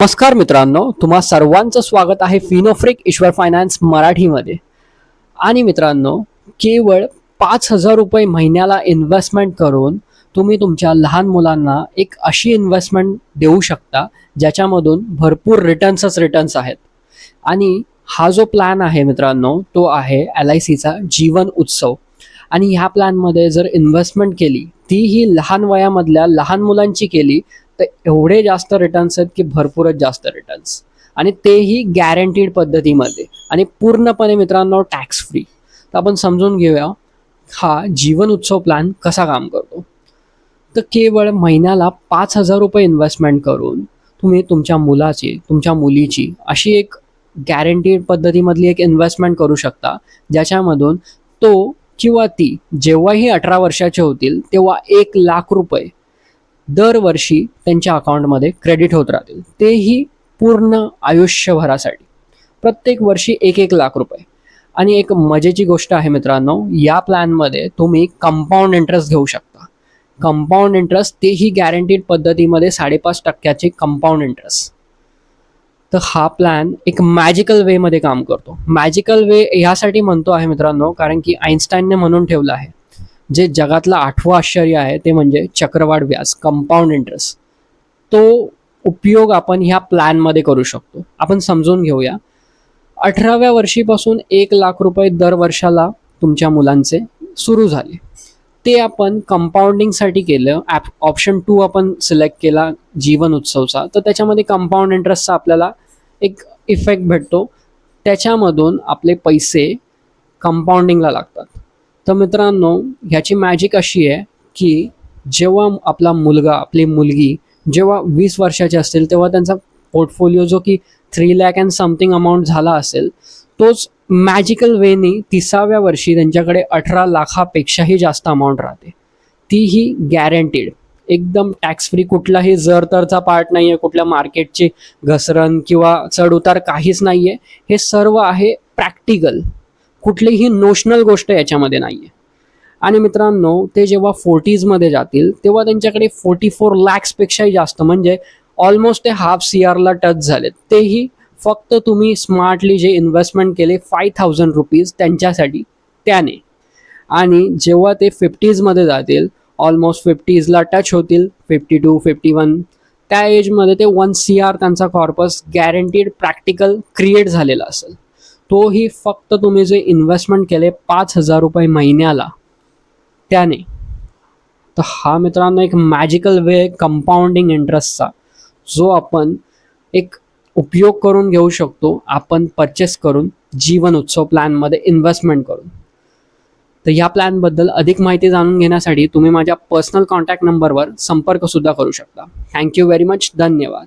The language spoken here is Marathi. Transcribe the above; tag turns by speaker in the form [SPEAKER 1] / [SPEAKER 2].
[SPEAKER 1] नमस्कार मित्रांनो तुम्हा सर्वांचं स्वागत आहे फिनोफ्रिक ईश्वर फायनान्स मराठीमध्ये. आणि मित्रांनो केवळ पाच हजार रुपये महिन्याला इन्व्हेस्टमेंट करून तुम्ही तुमच्या लहान मुलांना एक अशी इन्व्हेस्टमेंट देऊ शकता ज्याच्यामधून भरपूर रिटर्न्सच रिटर्न्स आहेत. आणि हा जो प्लॅन आहे मित्रांनो तो आहे एल आय सीचा जीवन उत्सव. आणि ह्या प्लॅनमध्ये जर इन्व्हेस्टमेंट केली तीही लहान वयामधल्या लहान मुलांची केली तर एवढे जास्त रिटर्न्स आहेत की भरपूरच जास्त रिटर्न्स आणि तेही गॅरंटीड पद्धतीमध्ये. आणि पूर्णपणे मित्रांनो टॅक्स फ्री तर आपण समजून घेऊया हा जीवन उत्सव प्लॅन कसा काम करतो? तर केवळ महिन्याला पाच हजार रुपये इन्व्हेस्टमेंट करून तुम्ही तुमच्या मुलाची तुमच्या मुलीची अशी एक गॅरंटीड पद्धतीमधली एक इन्व्हेस्टमेंट करू शकता ज्याच्यामधून तो किंवा ती जेव्हाही अठरा वर्षाचे होतील तेव्हा एक लाख रुपये दरवर्षी त्यांच्या अकाउंटमध्ये क्रेडिट होत राहतील. तेही पूर्ण आयुष्यभरासाठी. प्रत्येक वर्षी एक एक लाख रुपये. आणि एक मजेची गोष्ट आहे मित्रांनो या प्लॅनमध्ये तुम्ही कंपाऊंड इंटरेस्ट घेऊ शकता. कंपाऊंड इंटरेस्ट तेही गॅरंटीड पद्धतीमध्ये साडेपाच टक्क्याचे कंपाऊंड इंटरेस्ट. तर हा प्लॅन एक मॅजिकल वेमध्ये काम करतो. मॅजिकल वे ह्यासाठी म्हणतो आहे मित्रांनो कारण की आईन्स्टाईनने म्हणून ठेवलं आहे. जे जगातलं आठवं आश्चर्य आहे ते म्हणजे चक्रवाढ व्याज कंपाऊंड इंटरेस्ट तो उपयोग आपण ह्या प्लॅनमध्ये करू शकतो. आपण समजून घेऊया. अठराव्या वर्षीपासून एक लाख रुपये दर वर्षाला तुमच्या मुलांचे सुरू झाले. ते आपण कंपाऊंडिंगसाठी केलं. ॲप ऑप्शन टू आपण सिलेक्ट केला जीवन उत्सवचा. तर त्याच्यामध्ये कंपाऊंड इंटरेस्टचा आपल्याला एक इफेक्ट भेटतो. त्याच्यामधून आपले पैसे कंपाऊंडिंगला लागतात. तर मित्रांनो ह्याची मॅजिक अशी आहे की जेव्हा आपला मुलगा आपली मुलगी जेव्हा वीस वर्षाचे असतील तेव्हा त्यांचा पोर्टफोलिओ जो की three lakh and something amount झाला असेल तोच मॅजिकल वेनी तिसाव्या वर्षी त्यांच्याकडे अठरा लाखापेक्षाही जास्त अमाऊंट राहते. तीही गॅरंटीड एकदम टॅक्स फ्री कुठलाही जर तरचा पार्ट नाही आहे कुठल्या मार्केटची घसरण किंवा चढउतार काहीच नाही आहे हे सर्व आहे प्रॅक्टिकल कुठलीही नोशनल गोष्ट याच्यामध्ये नाही आहे आणि मित्रांनो ते जेव्हा फोर्टीजमध्ये जातील तेव्हा त्यांच्याकडे फोर्टी फोर लॅक्सपेक्षाही जास्त. म्हणजे ऑलमोस्ट ते हाफ सी आरला टच झालेत. तेही फक्त तुम्ही स्मार्टली जे इन्व्हेस्टमेंट केले फाय थाउजंड रुपीज त्यांच्यासाठी त्याने. आणि जेव्हा ते फिफ्टीजमध्ये जातील ऑलमोस्ट फिफ्टीजला टच होतील फिफ्टी टू फिफ्टी वन त्या एजमध्ये ते वन सी आर त्यांचा कॉर्पस गॅरंटीड प्रॅक्टिकल क्रिएट झालेला असेल. तोही फक्त तुम्ही जे इन्व्हेस्टमेंट केले पाच हजार रुपये महिन्याला त्याने. तर हा मित्रांनो एक मॅजिकल वे कंपाऊंडिंग इंटरेस्टचा जो आपण एक उपयोग करून घेऊ शकतो आपण परचेस करून जीवन उत्सव प्लॅनमध्ये इन्व्हेस्टमेंट करून. तर या प्लॅनबद्दल अधिक माहिती जाणून घेण्यासाठी तुम्ही माझ्या पर्सनल कॉन्टॅक्ट नंबरवर संपर्कसुद्धा करू शकता. थँक्यू व्हेरी मच धन्यवाद.